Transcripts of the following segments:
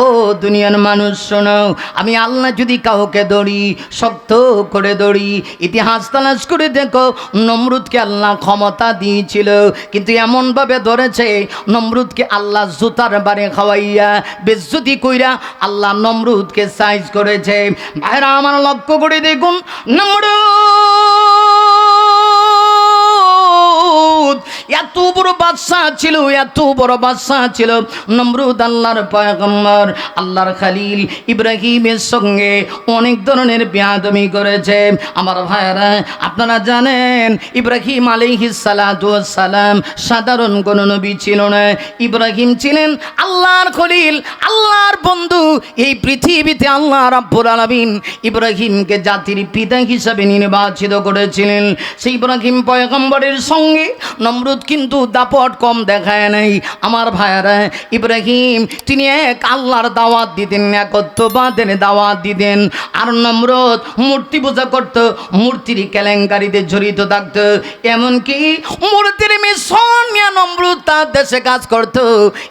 ও দুনিয়ার মানুষ, শোনো, আমি আল্লাহ যদি কাউকে দড়ি শক্ত করে দড়ি, ইতিহাস তালাশ করে দেখো, নমরুদকে আল্লাহ ক্ষমতা দিয়েছিল, কিন্তু এমনভাবে ধরেছে, নমরুদকে আল্লাহ জুতার বারে খাওয়াইয়া বেজ্জতি কইরা আল্লাহ নমরুদকে সাইজ করেছে। ভাইরা, আমার লক্ষ্য করে দেখুন, নমরুদ! এত বড় বাদশাহ ছিল, এত বড় বাদশাহ ছিল। নমরুদ আল্লাহর পয়গম্বর, আল্লাহর খালিল ইব্রাহিমের সঙ্গে অনেক ধরনের বেয়াদমি করেছে। আমার ভাইয়েরা, আপনারা জানেন, ইব্রাহিম সালাম সাধারণ কোন নবী ছিল না। ইব্রাহিম ছিলেন আল্লাহর খলিল, আল্লাহর বন্ধু। এই পৃথিবীতে আল্লাহ রাব্বুল আলামিন ইব্রাহিমকে জাতির পিতা হিসাবে নির্বাচিত করেছিলেন। সেই ইব্রাহিম পয়গম্বরের সঙ্গে নমরুদ কিন্তু দাপট কম দেখায় নাই। আমার ভাইয়ারা, ইব্রাহিম, তিনি এক আল্লাহর দাওয়াত দিতেন, একত্ববাদের দাওয়াত দিতেন। আর নমরুদ মূর্তি পূজা করত, মূর্তির কেলেঙ্কারিতে জড়িত থাকত। এমনকি মূর্তির মিশন নিয়ে নমরুদ তার দেশে কাজ করত।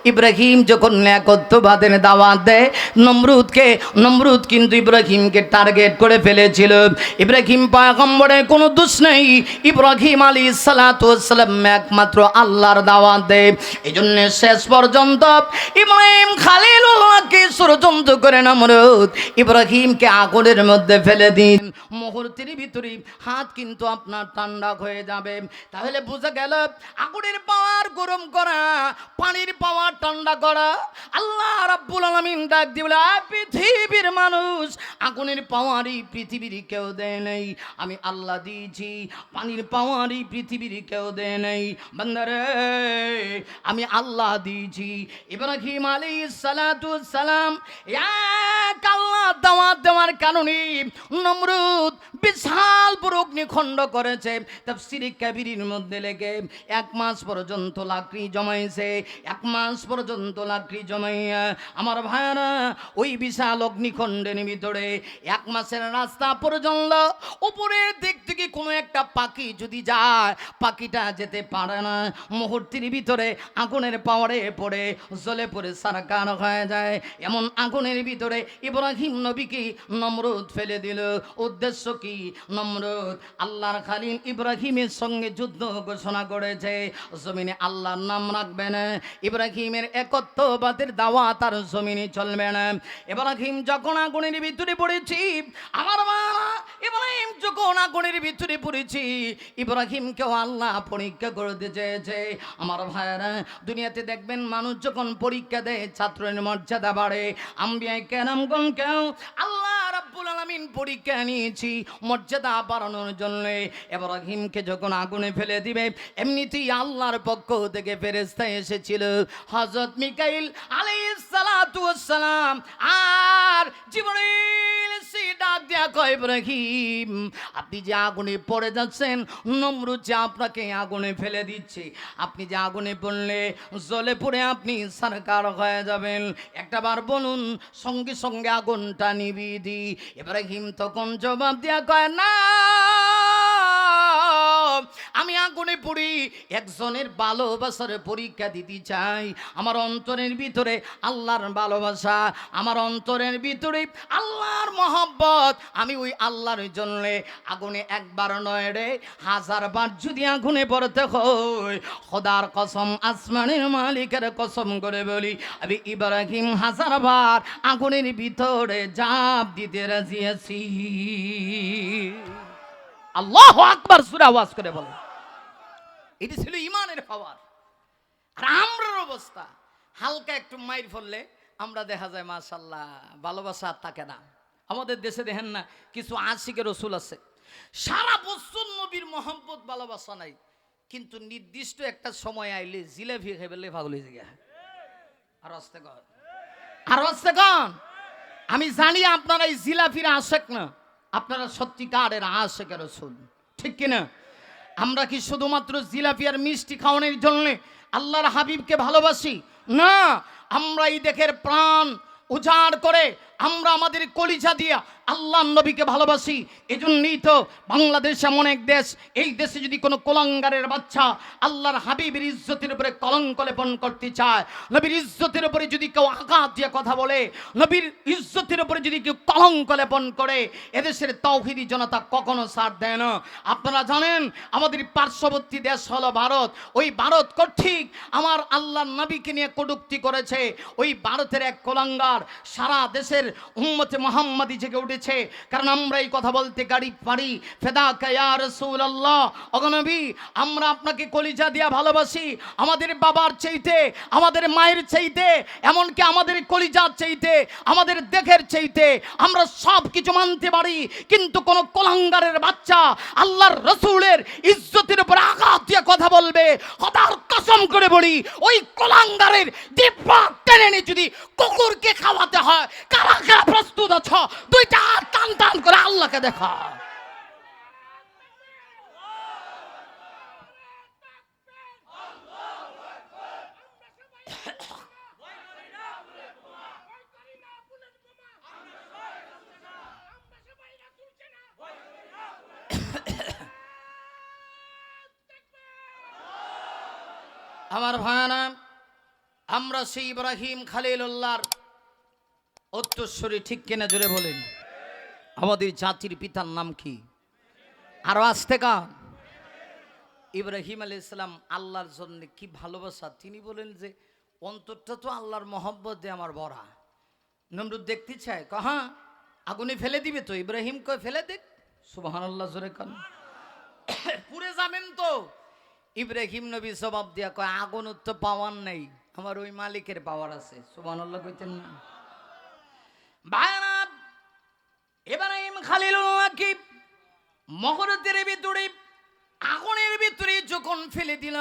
ইব্রাহিম যখন একত্ববাদের দাওয়াত দেয় নমরুদকে নমরুদ কিন্তু ইব্রাহিমকে টার্গেট করে ফেলেছিল। ইব্রাহিম পয়গম্বরের কোনো দোষ নেই। ইব্রাহিম আলী সালাতাম একমাত্র আল্লাহর দাওয়াত দেয়। এই জন্য শেষ পর্যন্ত ইব্রাহিম খালিলুল্লাহকে ষড়যন্ত্র করে নমরুদ ইব্রাহিমকে আগুনের মধ্যে ফেলে দিন। মুহূর্তের ভিতরে হাত কিন্তু আপনার ঠান্ডা হয়ে যাবে। তাহলে বোঝা গেল আগুনের পাওয়ার গরম করা, পানির পাওয়ার ঠান্ডা করা। আল্লাহ রাব্বুল আলামিন ডাক দিবলে পৃথিবীর মানুষ, আগুনের পাওয়ারই পৃথিবীর কেউ দেয় নাই। আমি আল্লাহ দিয়েছি, পানির পাওয়ারই পৃথিবীর কেউ দেয় নাই। বান্দারে, আমি আল্লাহ দিয়েছি। ইব্রাহিম সালাতু সালাম এক আল্লাহ দেওয়ার কারণে নমরুদ বিশাল অগ্নিখণ্ড করেছে। কাবিরির মধ্যে লেগে এক মাস পর্যন্ত লাকড়ি জমাইছে, এক মাস পর্যন্ত লাকড়ি জমাইয়া আমার ভাইয়ারা ওই বিশাল অগ্নিখণ্ডের ভিতরে এক মাসের রাস্তা পর্যন্ত, উপরের দিক থেকে কোনো একটা পাখি যদি যায়, পাখিটা যেতে পারে না। মুহূর্তের ভিতরে আগুনের পাওয়ারে পড়ে, জ্বলে পড়ে সারাকার হয়ে যায়। এমন আগুনের ভিতরে ইব্রাহিম নবীকে নমরুদ ফেলে দিল। উদ্দেশ্য কি? নমরুদ আল্লাহর খালিল ইব্রাহিমের সঙ্গে যুদ্ধ ঘোষণা করেছে। জমিনে আল্লাহর নাম রাখবে না ইব্রাহিমের একত্ববাদের দাওয়া তার জমিনে চলবে না। ইব্রাহিম, যখন আগুনের ভিতরে পড়েছি, আমার মা ইব্রাহিম যখন আগুনের ভিতরে পড়েছি, ইব্রাহিমকেও আল্লাহ পরীক্ষা করতে চেয়েছে আমার ভাইয়েরা, দুনিয়াতে দেখবেন মানুষ যখন পরীক্ষা দেয়, ছাত্রের মর্যাদা বাড়ে। আম্বিয়ায় কেউ আল্লাহ রাব্বুল আলামিন পরীক্ষা নিয়েছি মর্যাদা বাড়ানোর জন্য। ইব্রাহিমকে যখন আগুনে ফেলে দিবে, এমনিতেই আল্লাহর পক্ষ থেকে ফেরেস্তা এসেছিল। হজরত মিকাইল ওয়াসসালাম আর ইব্রাহিম আপনি যে আগুনে পড়ে যাচ্ছেন, নমরুদ আপনাকে আগুনে ফেলে দিচ্ছে। আপনি যে আগুনে পড়লে জলে পড়ে আপনি সরকার হয়ে যাবেন। একটা বার বলুন, সঙ্গে সঙ্গে আগুনটা নিবি দি হিম তখন জবাব দেওয়া কয়, না। আমি আগুনে পড়ি, একজনের ভালোবাসার পরীক্ষা দিতে চাই। আমার অন্তরের ভিতরে আল্লাহর ভালোবাসা, আমার অন্তরের ভিতরে আল্লাহর মহব্বত। আমি ওই আল্লাহর জন্য আগুনে একবার নয় রে হাজার বার যদি আগুনে পড়তে হয়, খোদার কসম আসমানের মালিকের কসম করে বলি, আমি ইব্রাহিম হাজার বার আগুনের ভিতরে জাপ দিতে রাজি আছি। আল্লাহ আকবার সুরা আওয়াজ করে বলে। এটি ছিল ইমানের পাওয়ার। আর আমরার অবস্থা, হালকা একটু মাইর ফললে আমরা দেখা যায় মাশাল্লাহ ভালোবাসা আর থাকে না। আমাদের দেশে দেখেন না, কিছু আশিকের রসুল আছে। সারা বছর নবীর মোহাম্মত ভালোবাসা নাই। কিন্তু নির্দিষ্ট একটা সময় আইলে জিলেবি খেয়ে পাগল হয়ে যায়। আর আসতে কন আর আসতে কন আমি জানি আপনারা এই জিলাফির আশেক না। আপনারা সত্যিকারের আশেখ রসুল। ঠিক কিনা? আমরা কি শুধুমাত্র জিলাপিয়ার মিষ্টি খাওয়ানোর জন্য আল্লাহর হাবিবকে ভালোবাসি? না, আমরা এই দেখের প্রাণ উজাড় করে আমরা আমাদের কলিজা দিয়া আল্লাহ নবীকে ভালোবাসি। এজন্যই তো বাংলাদেশ এমন এক দেশ, এই দেশে যদি কোনো কলঙ্গারের বাচ্চা আল্লাহর হাবিবের ইজ্জতের উপরে কলঙ্ক লেপন করতে চায়, নবীর ইজ্জতের উপরে যদি কেউ আঘাত দিয়ে কথা বলে, নবীর ইজ্জতের উপরে যদি কেউ কলঙ্ক লেপন করে, এদেশের তৌহিদি জনতা কখনো সাথ দেয় না। আপনারা জানেন, আমাদের পার্শ্ববর্তী দেশ হলো ভারত। ওই ভারত কর্তৃক আমার আল্লাহ নবীকে নিয়ে কটুক্তি করেছে। ওই ভারতের এক কলাঙ্গার সারা দেশের উম্মতে মোহাম্মদী জেগে উঠেছে। কারণ আমরা এই কথা বলতে গাড়ি পারি। ফেদা কায়া রসুল আল্লাহ অগনবী আমরা আপনাকে কলিজা দিয়া ভালোবাসি। আমাদের বাবার চাইতে, আমাদের মায়ের চাইতে, এমনকি আমাদের কলিজার চাইতে, আমাদের দেখের চাইতে আমরা সব কিছু মানতে পারি। কিন্তু কোন কলাঙ্গারের বাচ্চা আল্লাহর রসুলের ইজ্জতের উপর আঘাত দিয়ে কথা বলবে হতার কসম করে বলি, ওই কলাঙ্গারের দিব্যা টেনে যদি কুকুরকে খাওয়াতে হয়, কারা কারা প্রস্তুত আছ? দুইটা হাত টান টান করে আল্লাহকে দেখা। আমার ভায়ানা আমরা সেই ইব্রাহিম খালিলুল্লাহর উত্তরস্বরী ঠিক কিনা জোরে বলেন। আমাদের জাতির পিতার নাম কি? আরও আসতে কা ইব্রাহিম আলী ইসলাম আল্লাহর জন্য কি ভালোবাসা? তিনি বলেন যে, অন্তরটা তো আল্লাহর মহব্বত দিয়ে আমার বড়া নমরুদ দেখতে চায় কহা আগুনে ফেলে দিবে তো, ইব্রাহিম কয়, ফেলে দেখ সুবাহান আল্লাহ জোরে কান। পুরে যাবেন তো। ইব্রাহিম নবী জবাব দিয়া কয়, আগুন তো পাওয়ার নেই, আমার ওই মালিকের পাওয়ার আছে। সুবাহান আল্লাহ কইতেন না। ভাইরা ইব্রাহিম খালিলুল্লাহ কি মহরতের ভিতরে, আগুনের ভিতরে যখন ফেলে দিল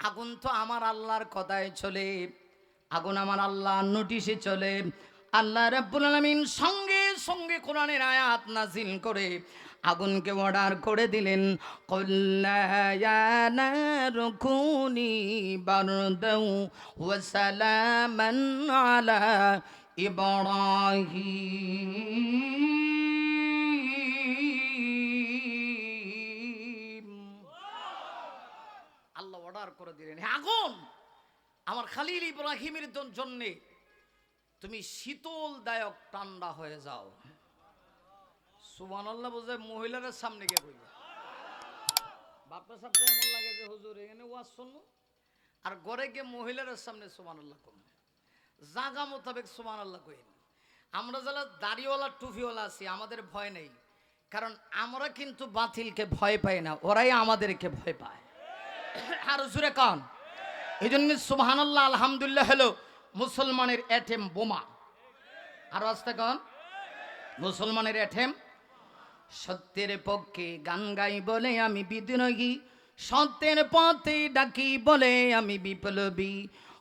আগুন তো আমার আল্লাহর কথায় চলে, আগুন আমার আল্লাহ নোটিশে চলে। আল্লাহ রাব্বুল আলামিন সঙ্গে সঙ্গে কোরআনের আয়াত নাজিল করে আগুনকে অর্ডার করে দিলেন। কল্যাণী বারদাউ ওয়া সালামান ইব্রাহিম। আল্লাহ অর্ডার করে দিলেন আগুন, আমার খালিল ইব্রাহিমের জন্য তুমি শীতল দায়ক ঠান্ডা হয়ে যাও। সুমান আল্লাহ বোঝায় মহিলাদের সামনে গিয়ে কইবে বাপটা সাপটা এমন লাগে যে, হুজুর, এখানে ওয়াজ শুনব? আর ঘরে গিয়ে মহিলাদের সামনে আল্লাহ কম জাগা মোতাবেক সুমান আল্লাহ কইন। আমরা যারা দাড়িওয়ালা টুফিওয়ালা আছি, আমাদের ভয় নেই। কারণ আমরা কিন্তু বাতিলকে ভয় পাই না, ওরাই আমাদেরকে ভয় পায়। আর জুরে কান। এই জন্য সুবহানাল্লাহ, আলহামদুলিল্লাহ হলো মুসলমানের এটেম বোমা। আর আসতে কন। মুসলমানের এটেম। সত্যের পক্ষে গান গাই বলে আমি বিদ্রোহী, সত্যের পথে ডাকি বলে আমি বিপ্লবী।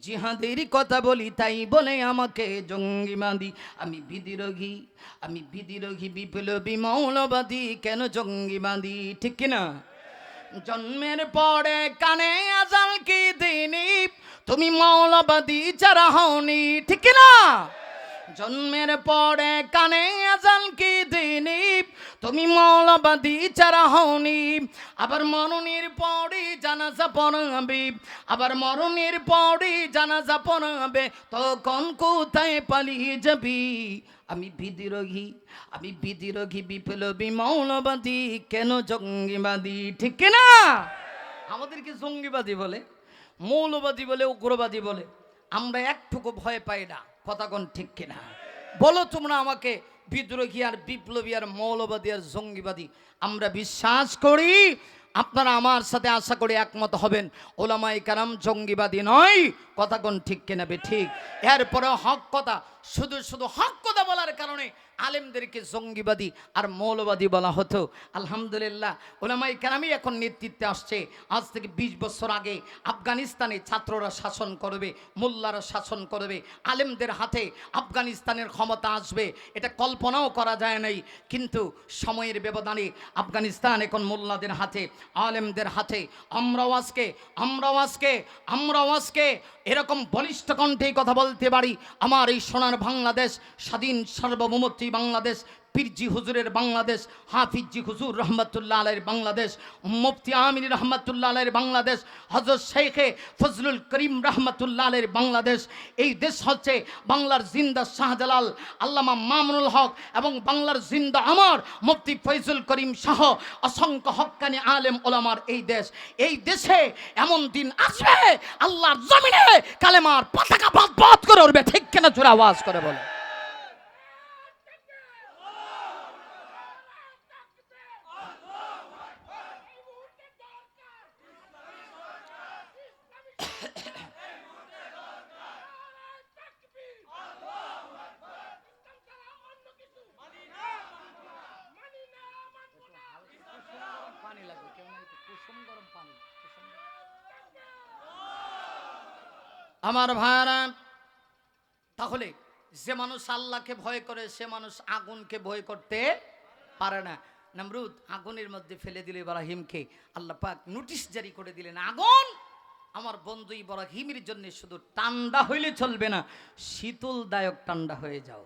জিহাদের কথা বলি, তাই বলে আমাকে জঙ্গি বাঁধি। আমি বিদিরোগী আমি বিদিরোগী বিপ্লবী, মৌলবাদী, কেন জঙ্গি বাঁধি? ঠিক কিনা জন্মের পরে কানে আজাল কি দিনি? তুমি মৌলবাদী যারা হওনি, ঠিক না? জন্মের পরে কানে আজাল কি দিনি? তুমি মৌলবাদী যারা হওনি, আবার মরণের পরে জানাজা পড়াবে, আবার মরণের পরে জানাজা পড়াবে, তখন কোথায় পালিয়ে যাবি? আমি বিদ্রোহী আমি বিদ্রোহী, বিপ্লবী, মৌলবাদী, কেন জঙ্গিবাদী? ঠিক না? আমাদেরকে জঙ্গিবাদী বলে, মৌলবাদী বলে, উগ্রবাদী বলে, আমরা একটুকু ভয় পাই না। কথা কোন ঠিক কিনা? বলো তোমরা আমাকে, বিদ্রোহী আর বিপ্লবী আর মৌলবাদী আর জঙ্গিবাদী, আমরা বিশ্বাস করি আপনারা আমার সাথে আশা করি একমত হবেন। ওলামাই কারাম জঙ্গিবাদী নয় কথা কোন ঠিক কেনাবে ঠিক। এরপরে হক কথা, শুধু শুধু হক কথা বলার কারণে আলেমদেরকে জঙ্গিবাদী আর মৌলবাদী বলা হতো। আলহামদুলিল্লাহ ওলামাই কারামই এখন নেতৃত্বে আসছে। আজ থেকে ২০ বছর আগে আফগানিস্তানে ছাত্ররা শাসন করবে, মোল্লারা শাসন করবে, আলেমদের হাতে আফগানিস্তানের ক্ষমতা আসবে। এটা কল্পনাও করা যায় নাই, কিন্তু সময়ের ব্যবধানে আফগানিস্তান এখন মোল্লাদের হাতে আলেমদের হাতে আমরাও আজকে আমরাও আজকে আমরাও আজকে এরকম বলিষ্ঠ কণ্ঠেই কথা বলতে পারি। আমার এই সোনার বাংলাদেশ, স্বাধীন সার্বভৌমত্রী বাংলাদেশ পীরজি হুজুরের বাংলাদেশ হাফিজি হুজুর রহমতুল্লাহ আলের বাংলাদেশ, মুফতি আমিন রহমতুল্লাহ আলের বাংলাদেশ হজরত শেখে ফজলুল করিম রহমতুল্লাহ আলের বাংলাদেশ, এই দেশ হচ্ছে বাংলার জিন্দা শাহজালাল, আল্লামা মামুনুল হক এবং বাংলার জিন্দা আমার মুফতি ফৈজুল করিম শাহ, অসংখ্য হক্কানি আলেম ওলামার এই দেশ। এই দেশে এমন দিন আসবে, আল্লাহর জমিনে কালেমার পতাকা বাদ করে উঠবে ঠিক কেনা চোরা আওয়াজ করে বলে পানি লাগবে কেউ নাই কুসুম গরম পানি আমার ভাইরা তাহলে যে মানুষ আল্লাহকে ভয় করে, সে মানুষ আগুনকে ভয় করতে পারে না। নমরুদ, আগুনের মধ্যে ফেলে দিল ইব্রাহিমকে। আল্লাহ পাক নোটিশ জারি করে দিলেন, আগুন আমার বন্ধু ইব্রাহিমের জন্য শুধু ঠান্ডা হইলে চলবে না, শীতলদায়ক ঠান্ডা হয়ে যাও।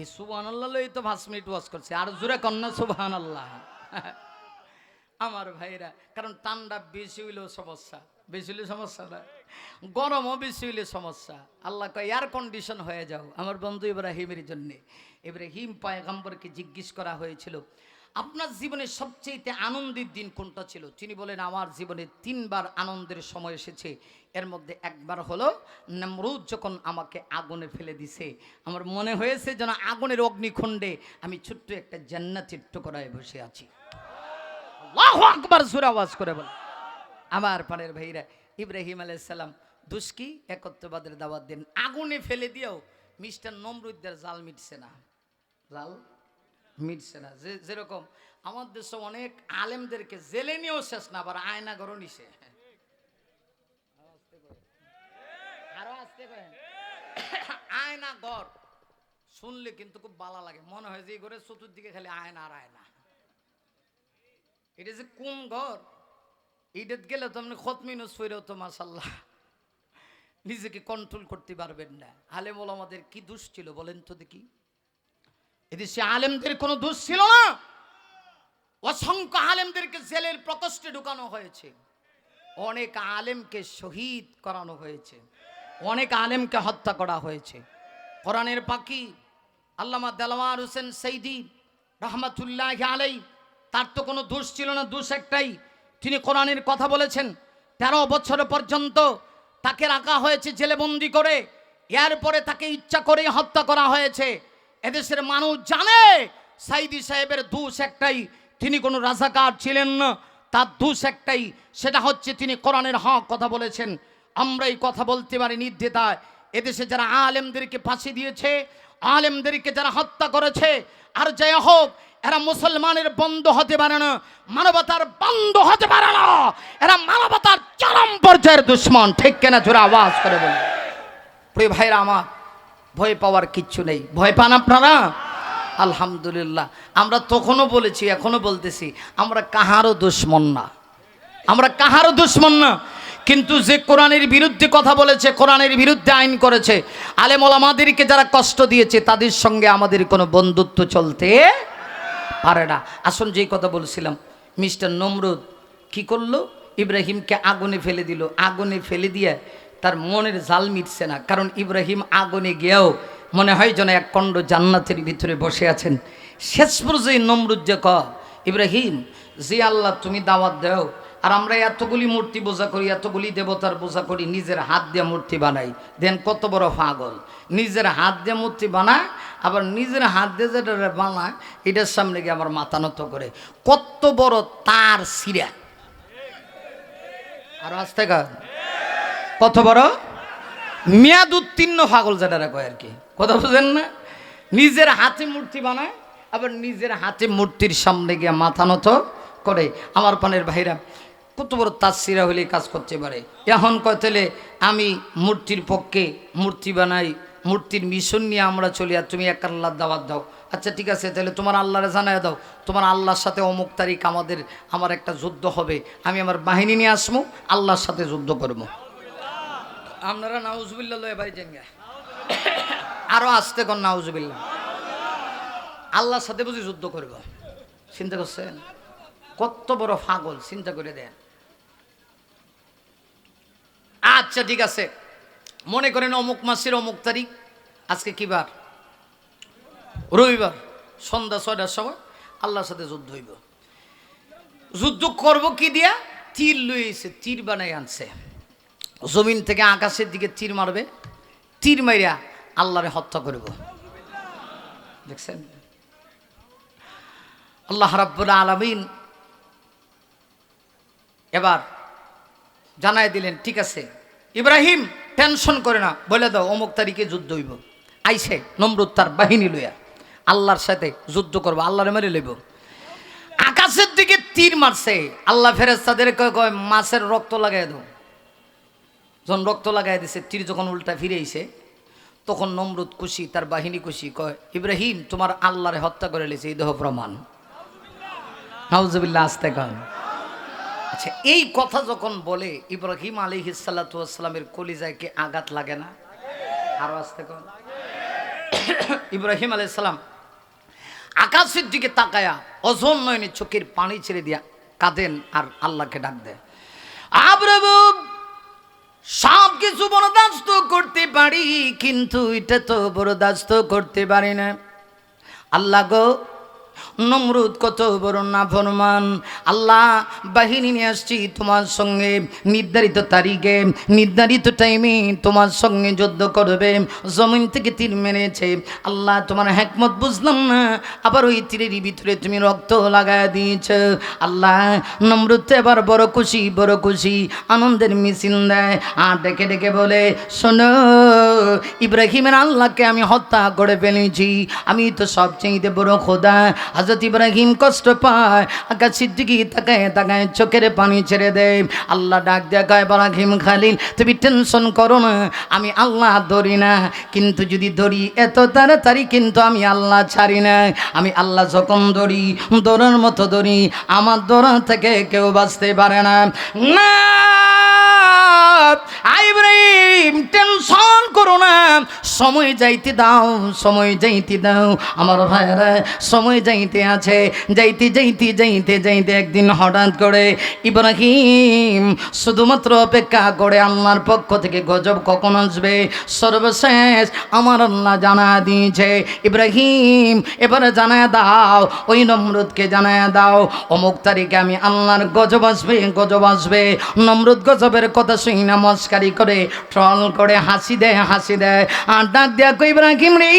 এই সুবহান আল্লাহ তো পাঁচ মিনিট ওয়াজ করছে, আর জোরে কন্যা সুবহান আল্লাহ আমার ভাইরা কারণ ঠান্ডা বেশি হইলেও সমস্যা, বেশি হইলে সমস্যা না। গরমও বেশি হইলে সমস্যা। আল্লাহ কয় এয়ার কন্ডিশন হয়ে যাও। আমার বন্ধু ইব্রাহিমের জন্যে। ইব্রাহিম পায়গাম্বরকে জিজ্ঞেস করা হয়েছিল, আপনার জীবনের সবচেয়ে আনন্দের দিন কোনটা ছিল? তিনি বলেন, আমার জীবনে তিনবার আনন্দের সময় এসেছে। এর মধ্যে একবার হলো নমরুদ যখন আমাকে আগুনে ফেলে দিছে। আমার মনে হয়েছে যেন আগুনের অগ্নিখণ্ডে আমি ছোট্ট একটা জান্নাতের টুকরায় বসে আছি। আকবার সুরা আওয়াজ করে বলে আমার পানের ভাইরা ইব্রাহিম আলাইসাল্লাম দুষ্কি একত্রবাদের দাওয়াত দেন। আগুনে ফেলে দিয়েও মিস্টার নমরুদ্দের জাল মিটছে না। জাল মিটছে না। যে যেরকম আমার দেশে অনেক আলেমদেরকে জেলে নিয়েও শেষ না, আবার আয়না ঘরও নিছে আসতে আয়না ঘর শুনলে কিন্তু খুব ভালো লাগে। মনে হয় যে এই চতুর্দিকে খালি আয়না আর আয়না। এটা যে কোন ঘর? ঈদের গেলে তো আপনি খতমিনুস ফিরেও তো মাসাল্লাহ নিজেকে কন্ট্রোল করতে পারবেন না। আলেম আমাদের কি দোষ ছিল বলেন তো দেখি। এদেশে আলেমদের কোনো দোষ ছিল না? অসংখ্য আলেমদেরকে জেলের প্রকোষ্ঠে ঢুকানো হয়েছে। অনেক আলেমকে শহীদ করানো হয়েছে। অনেক আলেমকে হত্যা করা হয়েছে। কোরআনের পাখি আল্লামা দেলাওয়ার হোসেন সৈদি রহমাতুল্লাহ আলাই তার তো কোনো দোষ ছিল না, দোষ একটাই তিনি কোরআনের কথা বলেছেন, তেরো বছর পর্যন্ত তাকে রাখা হয়েছে জেলে বন্দি করে, এরপরে তাকে ইচ্ছা করে হত্যা করা হয়েছে। এদেশের মানুষ জানে, সাইদি সাহেবের দোষ একটাই, তিনি কোনো রাজাকার ছিলেন না, তার দোষ একটাই, সেটা হচ্ছে তিনি কোরআনের হক কথা বলেছেন। আমরা এই কথা বলতে পারি নির্দেতায় এদেশে যারা আলেমদেরকে ফাঁসি দিয়েছে আলেমদেরকে যারা হত্যা করেছে, আর যাই হোক, এরা মুসলমানের বন্ধ হতে পারে না, মানবতার বন্ধ হতে পারে না। এরা মানবতার চরম পর্যায়ের দুশ্মন, ঠিক কেনা জোরে আওয়াজ করে বলে প্রিয় ভাইরা আমার, ভয় পাওয়ার কিচ্ছু নেই। ভয় পান আপনারা? আলহামদুলিল্লাহ। আমরা তখনও বলেছি এখনও বলতেছি, আমরা কাহারও দুশ্মন না। আমরা কাহারও দুশ্মন না। কিন্তু যে কোরআনের বিরুদ্ধে কথা বলেছে, কোরআনের বিরুদ্ধে আইন করেছে, আলেম ওলামাদেরকে যারা কষ্ট দিয়েছে, তাদের সঙ্গে আমাদের কোনো বন্ধুত্ব চলতে পারে না। আসুন যেই কথা বলছিলাম, মিস্টার নমরুদ কি করল? ইব্রাহিমকে আগুনে ফেলে দিল। আগুনে ফেলে দিয়ে তার মনের জাল মিটছে না, কারণ ইব্রাহিম আগুনে গিয়েও মনে হয় যেন এক কণ্ড জান্নাতের ভিতরে বসে আছেন। শেষ পর্যায়ে নমরুদ যে ক ইব্রাহিম জি আল্লাহ তুমি দাওয়াত দাও আর আমরা এতগুলি মূর্তি বোঝা করি, এতগুলি দেবতার বোঝা করি, নিজের হাত দিয়ে মূর্তি বানাই। দেন কত বড় পাগল। নিজের হাত দিয়ে মূর্তি বানায়, আবার নিজের হাত দিয়ে যেটা বানায়, এটার সামনে গিয়ে আমার মাথা নত করে। কত বড় তার সিরা। আর আজ থেকে কত বড়? মেয়াদ উত্তীর্ণ পাগল যেটা কয় আর কি। কথা বুঝেন না? নিজের হাতে মূর্তি বানায়, আবার নিজের হাতে মূর্তির সামনে গিয়ে মাথা নত করে। আমার পানের ভাইরা কত বড় তাসিরা হলে কাজ করতে পারে? এখন কতলে আমি মূর্তির পক্ষে মূর্তি বানাই, মূর্তির মিশন নিয়ে আমরা চলি, আর তুমি এক আল্লাহর দাওয়াত দাও। আচ্ছা ঠিক আছে, তাহলে তোমার আল্লাহরে জানাই দাও। তোমার আল্লাহর সাথে অমুক তারিখ আমাদের, আমার একটা যুদ্ধ হবে। আমি আমার বাহিনী নিয়ে আসব আল্লাহর সাথে যুদ্ধ করব। আপনারা নাউজুবিল্লা লয়ে বাড়ি যান গা। আরও আসতে কর নাউজুবিল্লা আল্লাহর সাথে বুঝি যুদ্ধ করব। চিন্তা করছেন? কত বড় ফাগল চিন্তা করে দেন। আচ্ছা ঠিক আছে। মনে করেন অমুক মাসের অমুক তারিখ, আজকে কি বার? রবিবার, সন্ধ্যা ছয়টার সময় আল্লাহর সাথে যুদ্ধ হইব। যুদ্ধ করব কি দিয়া? তীর লইছে, তীর বানাই আনছে। জমিন থেকে আকাশের দিকে তীর মারবে, তীর মাইরা আল্লাহরে হত্যা করব। দেখছেন? আল্লাহ রাব্বুল আলামিন এবার জানাই দিলেন, ঠিক আছে। ইব্রাহিম, টেনশন করে না, বলে দাও, অমুক তারিখে যুদ্ধ হইব। আইসে নমরুদ তার বাহিনী লইয়া, আল্লাহর সাথে যুদ্ধ করব, আল্লাহরে মেরে লইব। আকাশের দিকে তীর মারছে, আল্লাহ ফেরেস্তাদের কয় কয়, মাছের রক্ত লাগাই দাও। যখন রক্ত লাগাই দিছে, তীর যখন উল্টা ফিরে আইছে, তখন নমরুদ খুশি, তার বাহিনী খুশি, কয়, ইব্রাহিম, তোমার আল্লাহরে হত্যা করে লেছে, এই দেহ প্রমাণ। নাউজুবিল্লাহ, আসতে কন। আচ্ছা এই কথা যখন বলে, ইব্রাহিম আলী হিসালাতামের কলিজায় কি আঘাত লাগে না? আরও আসতে কন ইব্রাহিম আলাইহিস সালাম আকাশের দিকে তাকায়া অজন নয়নে চোখের পানি ছেড়ে দিয়া কাঁদেন আর আল্লাহকে ডাক দেয়। সব কিছু বরদাস্ত করতে পারি, কিন্তু এটা তো বরদাস্ত করতে পারি না। আল্লাহ গো নমরুদ কত বড় না ফরমান। আল্লাহ বাহিনী নিয়ে আসছি তোমার সঙ্গে। নির্ধারিত তারিখে, নির্ধারিত টাইমে তোমার সঙ্গে যুদ্ধ করবে। জমিন থেকে তীর মেরেছে। আল্লাহ তোমার হ্যাকমত বুঝলাম না। আবার ওই তীরের ভিতরে তুমি রক্ত লাগায় দিয়েছ। আল্লাহ নমরুদ এবার বড় খুশি বড় খুশি। আনন্দের মিছিল দেয়। আর ডেকে ডেকে বলে, শোনো, ইব্রাহিমের আল্লাহকে আমি হত্যা করে ফেলেছি। আমি তো সবচেয়ে বড় খোদা। হাজরত ইব্রাহিম কষ্ট পায়। আকাশ সিদ্দিকি তাকায় তাকায় চোখের পানি ছেড়ে দেয়। আল্লাহ ডাক দেখায় ইব্রাহিম খালিল, তুমি টেনশন করো না, আমি আল্লাহ ধরি না। কিন্তু যদি ধরি, এত তাড়াতাড়ি কিন্তু আমি আল্লাহ ছাড়ি না। আমি আল্লাহ যখন ধরি দৌড়ার মতো ধরি, আমার দৌড়া থেকে কেউ বাঁচতে পারে না। না! ইব্রাহিম টেনশন করো না। সময় যাইতে দাও, সময় যাইতে দাও। আমার ভাইরা সময় যাইতে আছে। যাইতে যাইতে যাইতে যাইতে একদিন হঠাৎ করে ইব্রাহিম শুধুমাত্র অপেক্ষা করে আল্লাহর পক্ষ থেকে গজব কখন আসবে? সর্বশেষ আমার আল্লাহ জানা দিয়েছে। ইব্রাহিম, এবারে জানায় দাও, ওই নমরুদকে জানায় দাও। অমুক তারিখে আমি আল্লাহর গজব আসবে গজব আসবে। নমরুদ গজবের কথা শুই না মস্কারি করে, ট্রল করে হাসি দেয় হাসি দেয় আড্ডা দেয় দেয়া কই ইব্রাহিম রে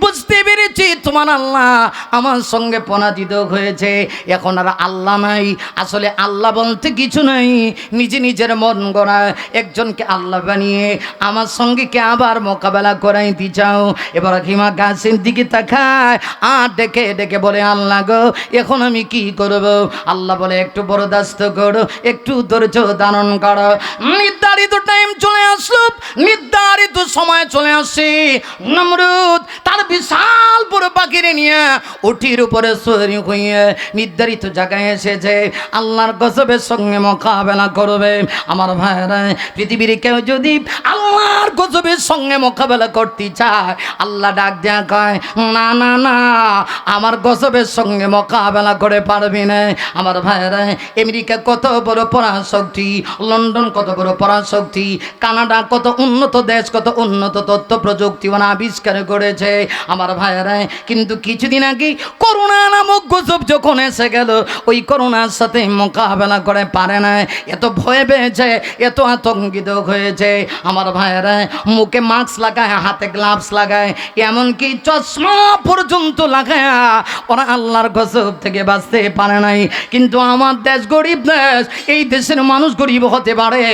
বুঝতে পেরেছি তোমার আল্লাহ আমার সঙ্গে পরাজিত হয়েছে। এখন আর আল্লাহ নাই। আসলে আল্লাহ বলতে কিছু নাই। নিজে নিজের মন গড়া একজনকে আল্লাহ বানিয়ে আমার সঙ্গে কে আবার মোকাবেলা করাইতে চাও। এবার হিমা গাছের দিকে তাকায় আর ডেকে ডেকে বলে, আল্লাহ গো, এখন আমি কি করব? আল্লাহ বলে, একটু বরদাস্ত করো, একটু ধৈর্য ধারণ করো। নির্ধারিত টাইম চলে আসলো। নির্ধারিত সময় চলে আসে। নমরুদ তার বিশাল বড় পাখিরে নিয়ে উঠির উপরে সরি নির্ধারিত জায়গায় এসেছে। আল্লাহর গজবের সঙ্গে মোকাবেলা করবে। আমার ভাইরা, পৃথিবীর কেউ যদি আল্লাহর গজবের সঙ্গে মোকাবেলা করতে চায়, আল্লাহ ডাক দেয়া কয়, না না না, আমার গজবের সঙ্গে মোকাবেলা করে পারবি না। আমার ভাইরা, আমেরিকা কত বড় পরাশক্তি, লন্ডন কত বড় পরাশক্তি, কানাডা কত উন্নত দেশ, কত উন্নত তথ্য প্রযুক্তি প্রযুক্তি ওনা আবিষ্কার করেছে। আমার ভাইয়েরা কিন্তু কিছুদিন আগে করোনা নামক গজব যখন এসে গেল, ওই করোনার সাথে মোকাবেলা করে পারে না। এত ভয় পেয়েছে, এত আতঙ্কিত হয়েছে। আমার ভাইয়েরা, মুখে মাস্ক লাগায়, হাতে গ্লাভস লাগায়, এমনকি চশমা পর্যন্ত লাগায়। ওরা আল্লাহর গজব থেকে বাঁচতে পারে নাই। কিন্তু আমার দেশ গরিব দেশ, এই দেশের মানুষ গরিব হতে পারে।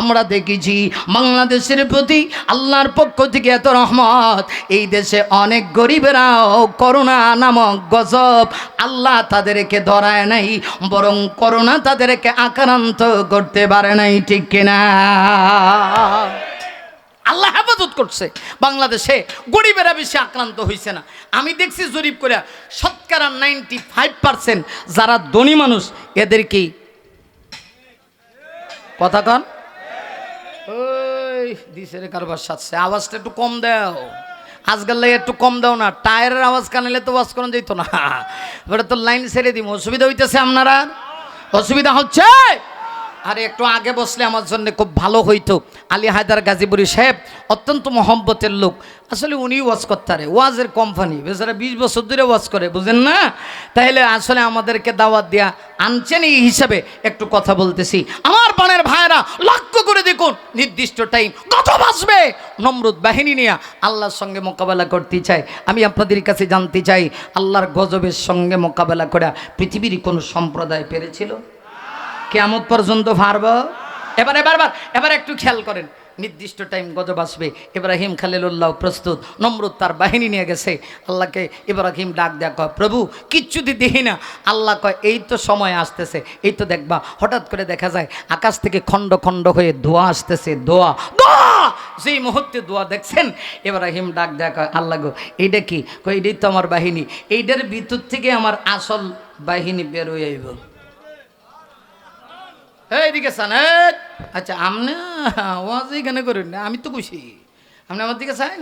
আমরা দেখেছি বাংলাদেশের প্রতি আল্লাহর পক্ষ থেকে এত রহমত। এই দেশে অনেক গরিবেরাও করোনা নামক গজব আল্লাহ তাদেরকে ধরায় নাই, বরং করোনা তাদেরকে আক্রান্ত করতে পারে নাই, ঠিক কিনা? আল্লাহ হেফাজত করছে। বাংলাদেশে গরিবেরা বেশি আক্রান্ত হয়েছে না। আমি দেখছি জরিপ করে শতকরা নাইনটি ফাইভ পার্সেন্ট যারা ধনী মানুষ এদেরকেই কথা কন? ওই দিছে রে কারবার সাথে আওয়াজটা একটু কম দাও। আজকাল লাগে একটু কম দাও না, টায়ারের আওয়াজ কানালে তো ওয়াজ করানো যেত না। এবারে তো লাইন ছেড়ে দিব অসুবিধা হইতেছে আপনারা? অসুবিধা হচ্ছে? আরে একটু আগে বসলে আমার জন্য খুব ভালো হইতো। আলী হায়দার গাজীপুরি সাহেব অত্যন্ত মহব্বতের লোক। আসলে উনি ওয়াজ করতারে, ওয়াজের কোম্পানি বেচারা বিশ বছর ধরে ওয়াজ করে, বুঝেন না? তাইলে আসলে আমাদেরকে দাওয়াত দেয়া আনছেন এই হিসাবে একটু কথা বলতেছি। আমার পানের ভাইরা লক্ষ্য করে দেখুন, নির্দিষ্ট টাইম কত বাঁচবে নমরুদ বাহিনী নিয়ে আল্লাহর সঙ্গে মোকাবেলা করতে চাই আমি আপনাদের কাছে জানতে চাই, আল্লাহর গজবের সঙ্গে মোকাবেলা করা পৃথিবীর কোনো সম্প্রদায় পেরেছিল? কেমন পর্যন্ত ভারব এবার এবার এবার একটু খেয়াল করেন। নির্দিষ্ট টাইম গজব আসবে। ইব্রাহিম খালিলুল্লাহ প্রস্তুত। নমরুদ তার বাহিনী নিয়ে গেছে। আল্লাহকে ইব্রাহিম ডাক দেয়া কয়, প্রভু, কিচ্ছু দেখি না। আল্লাহ কয়, এই তো সময় আসতেছে। এই তো দেখবা, হঠাৎ করে দেখা যায় আকাশ থেকে খণ্ড খণ্ড হয়ে ধোয়া আসতেছে। দোয়া দোয়া যেই মুহূর্তে দোয়া দেখছেন, ইব্রাহিম ডাক দেয়া কয়, আল্লাহ গো, এইটা কি? কয়, এইটাই তো আমার বাহিনী। এইটার ভিতর থেকে আমার আসল বাহিনী বেরোয় আইব। এইদিকে চান এই। আচ্ছা আমনে ওয়াজ এখানে করেন না, আমি তো খুশি আপনি আমার দিকে চাই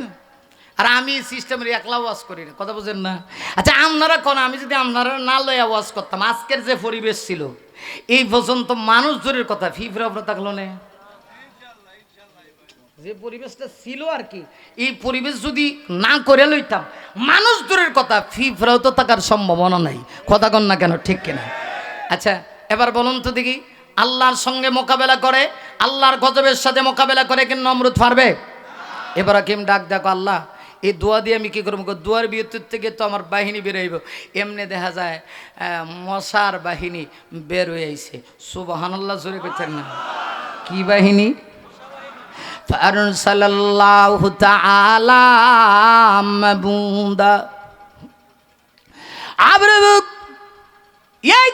আর আমি সিস্টেমের একলা ওয়াজ করি না, কথা বুঝেন না। আচ্ছা আপনারা কোন, আমি যদি আপনারা না লয়া ওয়াজ করতাম, আজকের যে পরিবেশ ছিল, এই পর্যন্ত মানুষ জোরের কথা, ফিফরা আপনার থাকল না। যে পরিবেশটা ছিল আর কি, এই পরিবেশ যদি না করে লইতাম, মানুষ দূরের কথা, ফিফরাও তো থাকার সম্ভাবনা নাই। কথা কন না কেন, ঠিক কিনা? আচ্ছা এবার বলুন তো দেখি আল্লাহর সঙ্গে মোকাবেলা করে, আল্লাহর গজবের সাথে মোকাবেলা করে কিন্তু নমরুদ পারবে এবার কিম ডাক, দেখো আল্লাহ, এই দোয়া দিয়ে আমি কী করব? দোয়ার বিদ্যুৎ থেকে তো আমার বাহিনী বেরোইব এমনি দেখা যায় মশার বাহিনী বের হয়ে আইছে। সুবাহান্লাহ জোরে করছেন না। কি বাহিনী? ফারুন সাল্লাহ তালা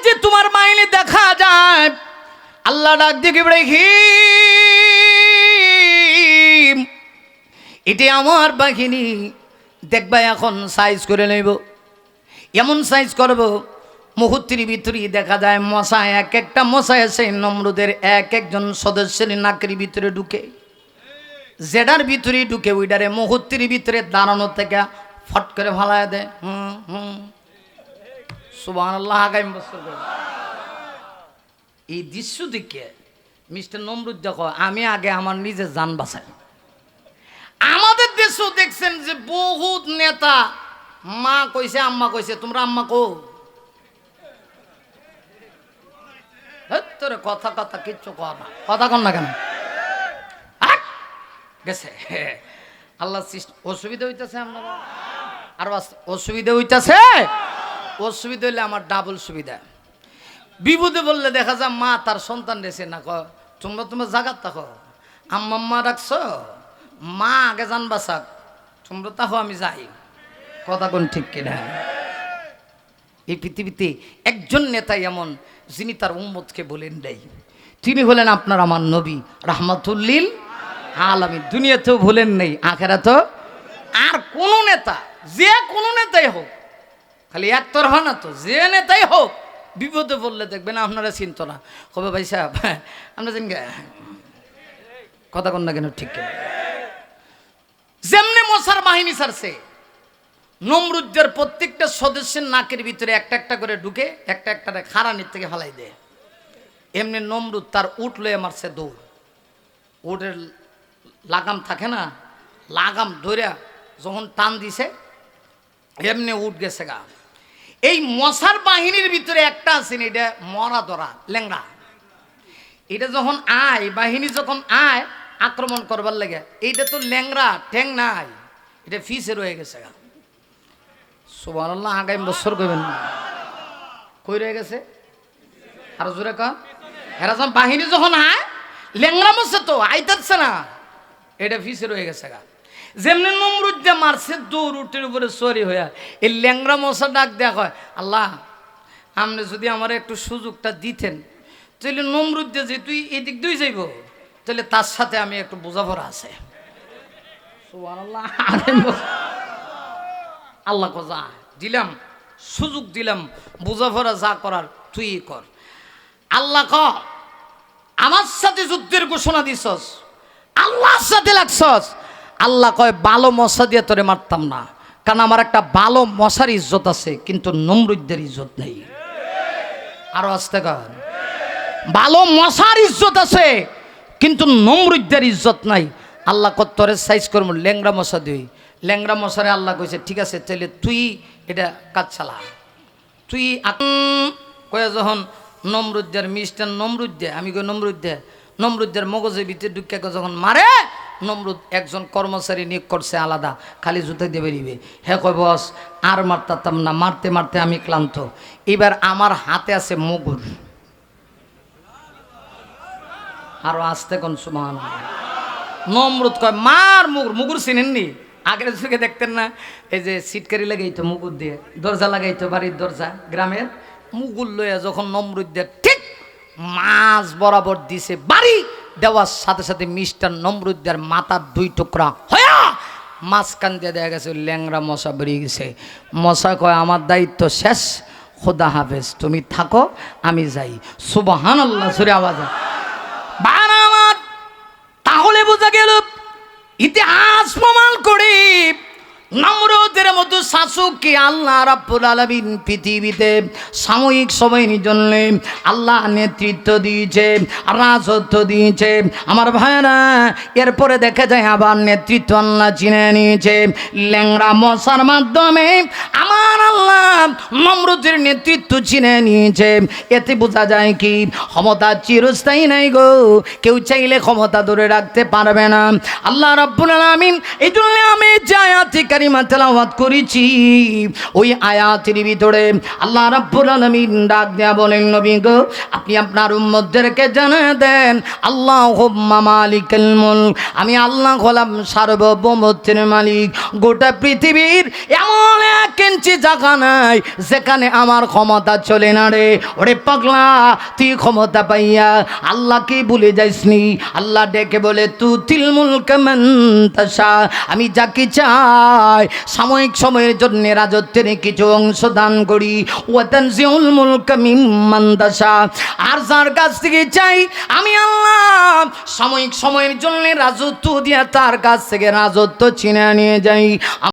যে তোমার বাহিনী দেখা যায় আল্লাহ ডাক দিকে ইব্রাহিম, এটি আমার বাহিনী। দেখবা এখন সাইজ করে নেব। এমন সাইজ করব, মুহূর্তের ভিতরেই দেখা যায় মশা এক একটা মশা এসে নমরুদের এক একজন সদস্যের নাকের ভিতরে ঢুকে। জেডার ভিতরে ঢুকে উইডারে মুহূর্তের ভিতরে দাঁড়ানো থেকে ফট করে ফালায় দেয়। হুম হুম। সুবাহ আল্লাহ আগামী বছর। এই দৃশ্য দেখে মিস্টার নমরুদ দেখো আমি আগে আমার নিজের যান বাঁচাই। আমাদের দেশেও দেখছেন যে বহুত নেতা মা কইছে, আম্মা কইছে, তোমরা আম্মা কো তোরে কথা কথা কিচ্ছু কর না, কথা কর না কেন! গেছে। আল্লাহ অসুবিধা হইতেছে আপনারা আর অসুবিধা হইতেছে? অসুবিধা হইলে আমার ডাবল সুবিধা। বিপদে বললে দেখা যায় মা তার সন্তান রেছে। না ক তোমরা তোমার জাগাত থাকো আম্মা রাখছ মা আগে জানবা সাক তোমরা তাহো আমি যাই। কথা কোন ঠিক কিনা? এই পৃথিবীতে একজন নেতাই এমন যিনি তার উম্মতকে বলেন দেয় তিনি হলেন আপনার আমার নবী রাহমাতুল্লিল আলামী দুনিয়াতেও ভুলেন নেই আখেরা তো আর কোন নেতা, যে কোনো নেতাই হোক, খালি একতরফা না তো, যে নেতাই হোক বিপদে বললে দেখবেন আপনারা চিন্ত না। কবে ভাই সাহেব, আমরা জানি কথা কন না কেন, ঠিক যেমনি মশার বাহিনী ছাড়ছে নমরুদ্দের প্রত্যেকটা সদস্যের নাকের ভিতরে একটা একটা করে ঢুকে, একটা একটা খারানির থেকে ফালাই দেয়। এমনি নমরুদ তার উঠ লয়ে মারছে দৌড়। উটের লাগাম থাকে না, লাগাম ধরে যখন টান দিছে, এমনি উঠ গেছে গা। এই মশার বাহিনীর ভিতরে একটা আছে না, এটা মরা ধরা ল্যাংড়া এটা যখন আয় বাহিনী যখন আয় আক্রমণ করবার লাগে এইটা তো ল্যাংড়া ঠ্যাং নাই এটা ফিসে রয়ে গেছে গা। সুবান আগামী বছর কইবেন না। কই রয়ে গেছে? আর জোরে কন। এরা যখন বাহিনী যখন আয় ল্যাংড়া মশা তো আইতাচ্ছে না এটা ফিসে রয়ে গেছে গা। যেমনি নমরুদ দিয়ে মারছে, দৌড় উঠের উপরে সরি হইয়া। এই ল্যাংরা মশা ডাক দেয়া হয় আল্লাহ, আপনি যদি আমার একটু সুযোগটা দিতেন, তাহলে নমরুদ দিয়ে যে তুই এদিক দুই যাইব, তাহলে তার সাথে আমি একটু বোঝাপড়া আছে। আল্লাহ কজা দিলাম, সুযোগ দিলাম, বোঝাপড়া যা করার তুই কর। আল্লাহ ক, আমার সাথে যুদ্ধের ঘোষণা দিছস, আল্লাহর সাথে লাগছস আল্লাহ কয়, ভালো মশা দিয়ে তোরে মারতাম না। কারণ আমার একটা ভালো মশার ইজ্জত আছে, কিন্তু নমরুদ্দের ইজ্জত নেই। আরও আসতে কর ভালো মশার ইজ্জত আছে, কিন্তু নমরুদ্দের ইজ্জত নাই। আল্লাহ কত তোরে সাইজ করব ল্যাংরা মশা দিই ল্যাংরা মশারে আল্লাহ কইছে, ঠিক আছে তাহলে তুই এটা কাজ চালা। তুই কয়ে যখন, নমরুদ্দের মিস্টার নমরুদ্দে আমি কই নমরুদ্দে নমরুদ্দের মগজের ভিতরে ঢুকে কয়, যখন মারে নমরুদ একজন কর্মচারী নিয়োগ করছে আলাদা, খালি জুতে দিয়ে বেরিবে। হে কয়, বস, আর মারতাম না, মারতে মারতে আমি ক্লান্ত। এবার আমার হাতে আছে মুগুর। আরও আসতে কোন সুমান। নমরুদ কয়, মার মুগুর মুগুর চিনেননি? আগের যুগে দেখতেন না? এই যে সিটকারি লাগাইতো মুগুর দিয়ে, দরজা লাগাইতো বাড়ির দরজা, গ্রামের। মুগুর লইয়া যখন নমরুদ দিয়ে ঠিক মাছ বরাবর দিছে, বাড়ি দেওয়ার সাথে সাথে মিস্টার নমরুদ্দের মাথার দুই টুকরা হয়া মাঝখান দিয়ে দেখা গেছে ল্যাংরা মশা বেরিয়ে গেছে। মশা কয়, আমার দায়িত্ব শেষ, খোদা হাফেজ, তুমি থাকো, আমি যাই। সুবাহান আল্লাহ সুরে আওয়াজ। তাহলে বোঝা গেল, ইতিহাস প্রমাণ করে। নমরুদের মতো শাসককে আল্লাহ রাব্বুল আলামিন পৃথিবীতে সাময়িক সময়ের জন্য আল্লাহ নেতৃত্ব দিয়েছে, রাজত্ব দিয়েছে। আমার ভাইরা এরপরে দেখা যায় আবার নেতৃত্ব আল্লাহ চিনে নিয়েছে। ল্যাংরা মশার মাধ্যমে আমার আল্লাহ নমরুদের নেতৃত্ব চিনে নিয়েছে। এতে বোঝা যায় কি, ক্ষমতা চিরস্থায়ী নাই গো। কেউ চাইলে ক্ষমতা ধরে রাখতে পারবে না। আল্লাহ রাব্বুল আলামিন এই জন্য আমি যে আয়াতি করেছি। ওই আয়াতের ভিতরে আল্লাহ রাব্বুল আলামিন ডাক দেয়া বলেন, নবী গো, আপনি আপনার উম্মতদেরকে জানা দেন মুলক। আমি আল্লাহ হলাম মালিক। গোটা পৃথিবীর এমন এক ইঞ্চি জায়গা নাই, যেখানে আমার ক্ষমতা চলে না রে। ওরে পাগলা, তুই ক্ষমতা পাইয়া আল্লাহকে ভুলে যাইসনি? আল্লাহ ডেকে বলে তু তিলমুল কামান্তাসা আমি যাকে চাই সাময়িক সময়ের জন্য রাজত্বের কিছু অংশ দান করি। জিউল আর যার কাছ থেকে চাই, আমি আল্লাহ। সাময়িক সময়ের জন্য রাজত্ব দিয়া তার কাছ থেকে রাজত্ব চিনে নিয়ে যাই।